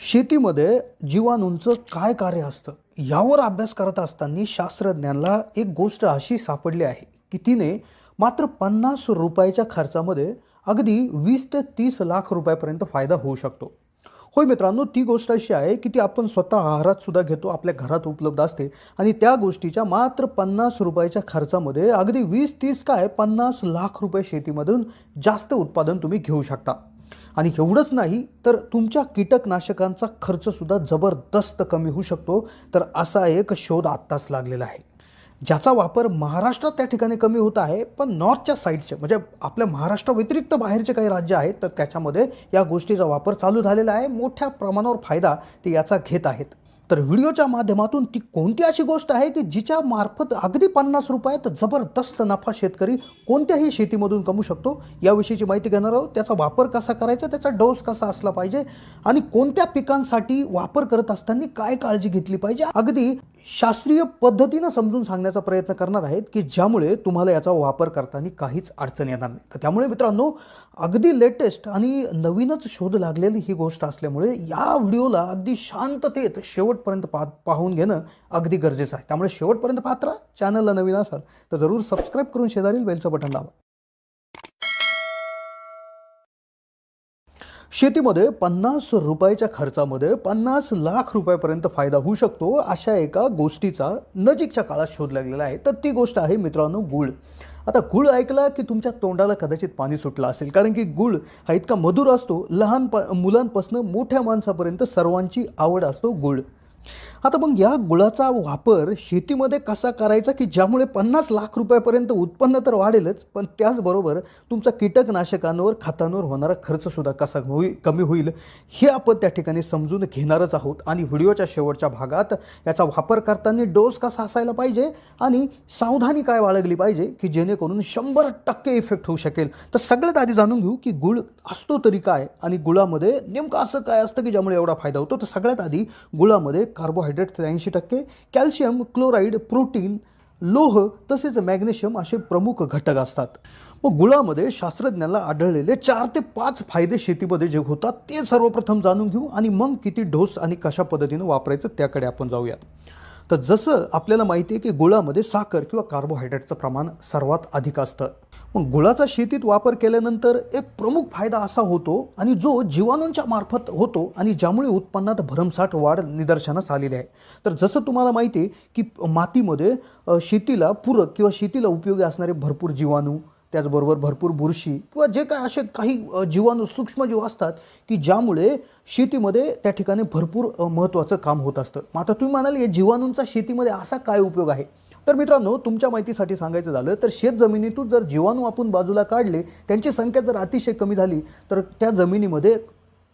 शेतीमध्ये जीवाणूंचं काय कार्य असतं? यावर अभ्यास करत असताना शास्त्रज्ञांना एक गोष्ट अशी सापडली आहे की तिने मात्र पन्नास रुपयाच्या खर्चामध्ये अगदी वीस ते तीस लाख रुपयापर्यंत फायदा होऊ शकतो. होय मित्रांनो ती गोष्ट अशी आहे की ती आपण स्वतः आहारात सुद्धा घेतो आपल्या घरात उपलब्ध असते आणि त्या गोष्टीच्या मात्र पन्नास रुपयाच्या खर्चामध्ये अगदी वीस तीस काय पन्नास लाख रुपये शेतीमधून जास्त उत्पादन तुम्ही घेऊ शकता. आणि एवढंच नाही तर तुमच्या कीटकनाशकांचा खर्चसुद्धा जबरदस्त कमी होऊ शकतो. तर असा एक शोध आत्ताच लागलेला आहे. ज्याचा वापर महाराष्ट्रात त्या ठिकाणी कमी होत आहे पण नॉर्थच्या साईडचे म्हणजे आपल्या महाराष्ट्राव्यतिरिक्त बाहेरचे काही राज्य आहेत तर त्याच्यामध्ये या गोष्टीचा वापर चालू झालेला आहे. मोठ्या प्रमाणावर फायदा ते याचा घेत आहेत. तर व्हिडिओच्या माध्यमातून ती कोणती अशी गोष्ट आहे की जिच्या मार्फत अगदी पन्नास रुपयात जबरदस्त नफा शेतकरी कोणत्याही शेतीमधून कमवू शकतो? याविषयीची माहिती घेणार आहोत. त्याचा वापर कसा करायचा? त्याचा डोस कसा असला पाहिजे? आणि कोणत्या पिकांसाठी वापर करत असताना काय काळजी घेतली पाहिजे? अगदी शास्त्रीय पद्धतीनं समजून सांगण्याचा प्रयत्न करणार आहेत की ज्यामुळे तुम्हाला याचा वापर करताना काहीच अडचण येणार नाही. तर त्यामुळे मित्रांनो अगदी लेटेस्ट आणि नवीनच शोध लागलेली ही गोष्ट असल्यामुळे या व्हिडिओला अगदी शांततेत शेवटपर्यंत पा पाहून घेणं अगदी गरजेचं आहे. त्यामुळे शेवटपर्यंत पाहत राहा. चॅनलला नवीन असाल तर जरूर सबस्क्राईब करून शेजारील बेलचं बटन लावा शेतीमध्ये पन्नास रुपयाच्या खर्चामध्ये पन्नास लाख रुपयापर्यंत फायदा होऊ शकतो अशा एका गोष्टीचा नजीकच्या काळात शोध लागलेला आहे. तर ती गोष्ट आहे मित्रांनो गुळ. आता गुळ ऐकला की तुमच्या तोंडाला कदाचित पाणी सुटलं असेल. कारण की गुळ हा इतका मधुर असतो लहान प मुलांपासून मोठ्या माणसापर्यंत सर्वांची आवड असतो गुळ. आता मग या गुळाचा वापर शेतीमध्ये कसा करायचा की ज्यामुळे पन्नास लाख रुपयापर्यंत उत्पन्न तर वाढेलच पण त्याचबरोबर तुमचा कीटकनाशकांवर खतांवर होणारा खर्चसुद्धा कसा होई कमी होईल हे आपण त्या ठिकाणी समजून घेणारच आहोत. आणि व्हिडिओच्या शेवटच्या भागात याचा वापर करताना डोस कसा असायला पाहिजे आणि सावधानी काय बाळगली पाहिजे की जेणेकरून शंभर टक्के इफेक्ट होऊ शकेल. तर सगळ्यात आधी जाणून घेऊ की गुळ असतो तरी काय आणि गुळामध्ये नेमकं असं काय असतं की ज्यामुळे एवढा फायदा होतो. तर सगळ्यात आधी गुळामध्ये कार्बोहायड्रेट त्र्याऐंशी टक्के कॅल्शियम क्लोराईड प्रोटीन लोह तसेच मॅग्नेशियम असे प्रमुख घटक असतात. मग गुळामध्ये शास्त्रज्ञाला आढळलेले चार ते पाच फायदे शेतीमध्ये जे होतात ते सर्वप्रथम जाणून घेऊ आणि मग किती डोस आणि कशा पद्धतीनं वापरायचं त्याकडे आपण जाऊयात. तर जसं आपल्याला माहिती आहे की गुळामध्ये साखर किंवा कार्बोहायड्रेटचं प्रमाण सर्वात अधिक असतं. मग गुळाचा शेतीत वापर केल्यानंतर एक प्रमुख फायदा असा होतो आणि जो जीवाणूंच्या मार्फत होतो आणि ज्यामुळे उत्पन्नात भरमसाठ वाढ निदर्शनास आलेली आहे. तर जसं तुम्हाला माहिती आहे की मातीमध्ये शेतीला पूरक किंवा शेतीला उपयोगी असणारे भरपूर जीवाणू त्याचबरोबर भरपूर बुरशी किंवा जे काय असे काही जीवाणू सूक्ष्मजीव असतात की ज्यामुळे शेतीमध्ये त्या ठिकाणी भरपूर महत्त्वाचं काम होत असतं. मग आता तुम्ही म्हणाल या जीवाणूंचा शेतीमध्ये असा काय उपयोग आहे? तर मित्रांनो तुमच्या माहितीसाठी सांगायचं झालं तर शेत जमिनीतून जर जीवाणू आपण बाजूला काढले त्यांची संख्या जर अतिशय कमी झाली तर त्या जमिनीमध्ये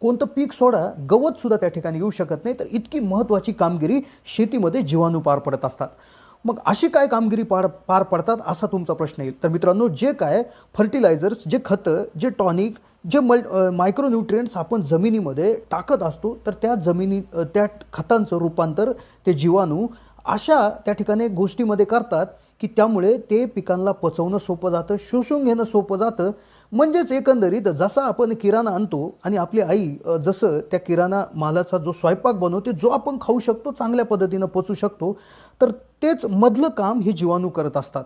कोणतं पीक सोडा गवतसुद्धा त्या ठिकाणी येऊ शकत नाही. तर इतकी महत्त्वाची कामगिरी शेतीमध्ये जीवाणू पार पडत असतात. मग अशी काय कामगिरी पार पार पडतात असा तुमचा प्रश्न येईल. तर मित्रांनो जे काय फर्टिलायझर्स जे खतं जे टॉनिक जे मल मायक्रोन्युट्रियंट्स आपण जमिनीमध्ये टाकत असतो तर त्या जमिनी त्या खतांचं रूपांतर ते जीवाणू अशा त्या ठिकाणी गोष्टीमध्ये करतात की त्यामुळे ते पिकांना पचवणं सोपं जातं शोषून घेणं सोपं जातं. म्हणजेच एकंदरीत जसा आपण किराणा आणतो आणि आपली आई जसं त्या किराणा मालाचा जो स्वयंपाक बनवते जो आपण खाऊ शकतो चांगल्या पद्धतीनं पचू शकतो तर तेच मधलं काम हे जीवाणू करत असतात.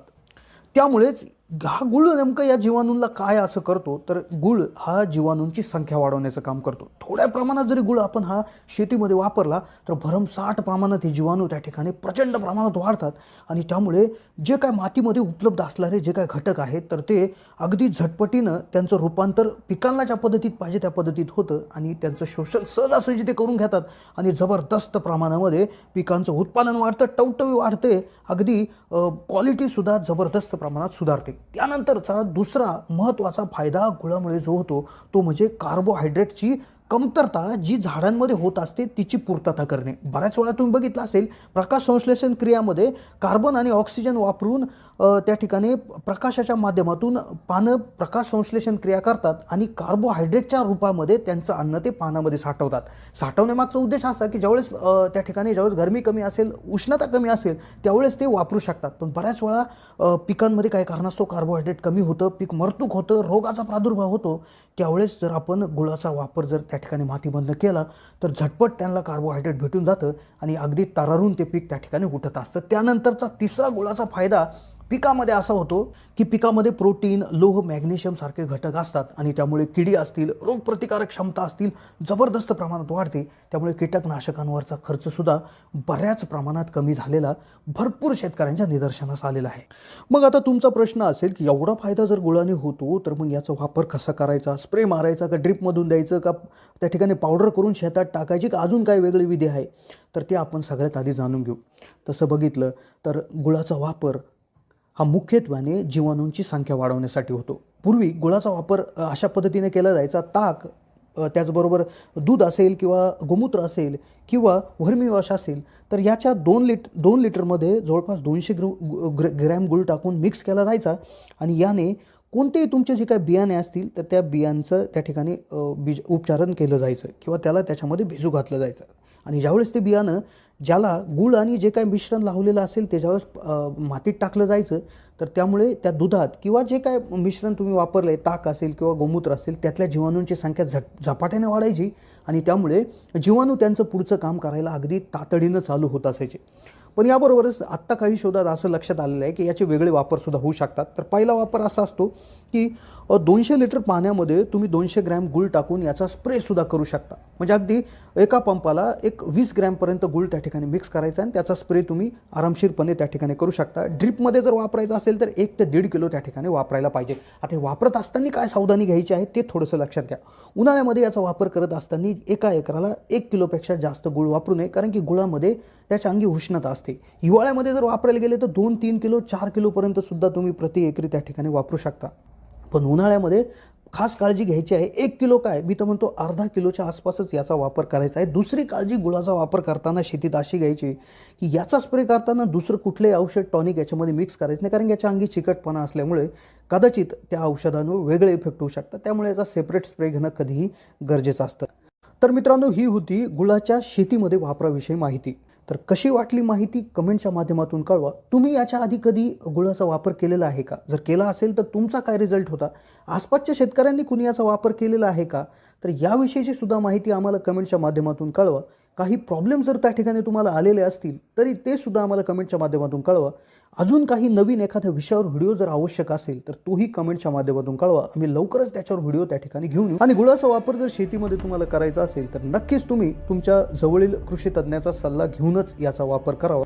त्यामुळेच हा गुळ नेमकं या जीवाणूंना काय असं करतो? तर गुळ हा जीवाणूंची संख्या वाढवण्याचं काम करतो. थोड्या प्रमाणात जरी गुळ आपण हा शेतीमध्ये वापरला तर भरमसाठ प्रमाणात हे जीवाणू त्या ठिकाणी प्रचंड प्रमाणात वाढतात आणि त्यामुळे जे काय मातीमध्ये उपलब्ध असणारे जे काय घटक आहेत तर ते अगदी झटपटीनं त्यांचं रूपांतर पिकांना ज्या पद्धतीत पाहिजे त्या पद्धतीत होतं आणि त्यांचं शोषण सहजासहजी ते करून घेतात आणि जबरदस्त प्रमाणामध्ये पिकांचं उत्पादन वाढतं टवटवी वाढते अगदी क्वालिटीसुद्धा जबरदस्त प्रमाणात सुधारते. त्यानंतरचा दुसरा महत्त्वाचा फायदा गुळामुळे जो होतो तो म्हणजे कार्बोहायड्रेटची कमतरता जी झाडांमध्ये होत असते तिची पूर्तता करणे. बऱ्याच वेळा तुम्ही बघितलं असेल प्रकाश संश्लेषण क्रियामध्ये कार्बन आणि ऑक्सिजन वापरून त्या ठिकाणी प्रकाशाच्या माध्यमातून पानं प्रकाश संश्लेषण क्रिया करतात आणि कार्बोहायड्रेटच्या रूपामध्ये त्यांचं अन्न ते पानामध्ये साठवतात. साठवण्यामागचा उद्देश असा की ज्यावेळेस त्या ठिकाणी ज्यावेळेस गरमी कमी असेल उष्णता कमी असेल त्यावेळेस ते वापरू शकतात. पण बऱ्याच वेळा पिकांमध्ये काही कारणास्तव कार्बोहायड्रेट कमी होतं पीक मरतूक होतं रोगाचा प्रादुर्भाव होतो त्यावेळेस जर आपण गुळाचा वापर जर त्या ठिकाणी मातीबंद केला तर झटपट त्यांना कार्बोहायड्रेट भेटून जातं आणि अगदी तरारून ते पीक त्या ठिकाणी उठत असतं. त्यानंतरचा तिसरा गुळाचा फायदा पिकामध्ये असा होतो की पिकामध्ये प्रोटीन लोह मॅग्नेशियम सारखे घटक असतात आणि त्यामुळे किडी असतील रोगप्रतिकारक क्षमता असतील जबरदस्त प्रमाणात वाढते. त्यामुळे कीटकनाशकांवरचा खर्चसुद्धा बऱ्याच प्रमाणात कमी झालेला भरपूर शेतकऱ्यांच्या निदर्शनास आलेला आहे. मग आता तुमचा प्रश्न असेल की एवढा फायदा जर गुळाने होतो तर मग याचा वापर कसा करायचा? स्प्रे मारायचा का ड्रिपमधून द्यायचं का त्या ठिकाणी पावडर करून शेतात टाकायची का अजून काय वेगळी विधी आहे? तर ते आपण सगळ्यात आधी जाणून घेऊ. तसं बघितलं तर गुळाचा वापर हा मुख्यत्वाने जीवाणूंची संख्या वाढवण्यासाठी होतो. पूर्वी गुळाचा वापर अशा पद्धतीने केला जायचा. ताक त्याचबरोबर दूध असेल किंवा गोमूत्र असेल किंवा वर्मीवाश असेल तर याच्या दोन लिट दोन लिटरमध्ये जवळपास दोनशे ग्रु गु- ग्र ग्रॅम गुळ टाकून मिक्स केला जायचा आणि याने कोणतेही तुमचे जे काय बियाणे असतील तर त्या बियांचं त्या ठिकाणी बीज उपचारण केलं जायचं किंवा त्याला त्याच्यामध्ये भिजू घातलं जायचं. आणि ज्यावेळेस ते बियाणं ज्याला गुळ आणि जे काही मिश्रण लावलेलं असेल त्याच्यावर मातीत टाकलं जायचं. तर त्यामुळे त्या दुधात किंवा जे काय मिश्रण तुम्ही वापरलं आहे ताक असेल किंवा गोमूत्र असेल त्यातल्या जीवाणूंची संख्या झट झपाट्याने वाढायची आणि त्यामुळे जीवाणू त्यांचं पुढचं काम करायला अगदी तातडीनं चालू होत असायचे. पण याबरोबरच आत्ता काही शोधात असं लक्षात आलेलं आहे की याचे वेगळे वापरसुद्धा होऊ शकतात. तर पहिला वापर असा असतो की दोनशे लिटर पाण्यामध्ये तुम्ही दोनशे ग्रॅम गुळ टाकून याचा स्प्रेसुद्धा करू शकता. म्हणजे अगदी एका पंपाला एक वीस ग्रॅमपर्यंत गुळ त्या ठिकाणी मिक्स करायचा आणि त्याचा स्प्रे तुम्ही आरामशीरपणे त्या ठिकाणी करू शकता. ड्रिपमध्ये जर वापरायचं असेल तर एक ते दीड किलो त्या ठिकाणी वापरायला पाहिजे. आता हे वापरत असताना काय सावधानी घ्यायची आहे ते थोडंसं लक्षात घ्या. उन्हाळ्यामध्ये याचा वापर करत असताना एका एकराला एक किलोपेक्षा जास्त गुळ वापरू नये कारण की गुळामध्ये त्याच्या अंगी उष्णता असते. हिवाळ्यामध्ये जर वापरायला गेले तर दोन तीन किलो चार किलोपर्यंत सुद्धा तुम्ही प्रति एकरी त्या ठिकाणी वापरू शकता. पण उन्हाळ्यामध्ये खास काळजी घ्यायची आहे एक किलो काय? मी तर म्हणतो अर्धा किलोच्या आसपासच याचा वापर करायचा आहे. दुसरी काळजी गुळाचा वापर करताना शेतीत अशी घ्यायची की याचा स्प्रे करताना दुसरं कुठलंही औषध टॉनिक याच्यामध्ये मिक्स करायचं नाही. कारण याच्या अंगी चिकटपणा असल्यामुळे कदाचित त्या औषधांवर वेगळे इफेक्ट होऊ शकतात. त्यामुळे याचा सेपरेट स्प्रे घेणं कधीही गरजेचं असतं. तर मित्रांनो ही होती गुळाच्या शेतीमध्ये वापराविषयी माहिती. तर कशी वाटली माहिती कमेंटच्या माध्यमातून कळवा. तुम्ही याच्या आधी कधी गुळाचा वापर केलेला आहे का? जर केला असेल तर तुमचा काय रिझल्ट होता? आसपासच्या शेतकऱ्यांनी कुणी याचा वापर केलेला आहे का? तर याविषयीची सुद्धा माहिती आम्हाला कमेंटच्या माध्यमातून कळवा. काही प्रॉब्लेम जर त्या ठिकाणी तुम्हाला आलेले असतील तरी ते सुद्धा आम्हाला कमेंटच्या माध्यमातून कळवा. अजून काही नवीन एखाद्या विषयावर व्हिडिओ जर आवश्यक असेल तर तोही कमेंटच्या माध्यमातून कळवा. आम्ही लवकरच त्याच्यावर व्हिडिओ त्या ठिकाणी घेऊन येऊ. आणि गुळाचा वापर जर शेतीमध्ये तुम्हाला करायचा असेल तर नक्कीच तुम्ही तुमच्या जवळील कृषी तज्ज्ञाचा सल्ला घेऊनच याचा वापर करावा.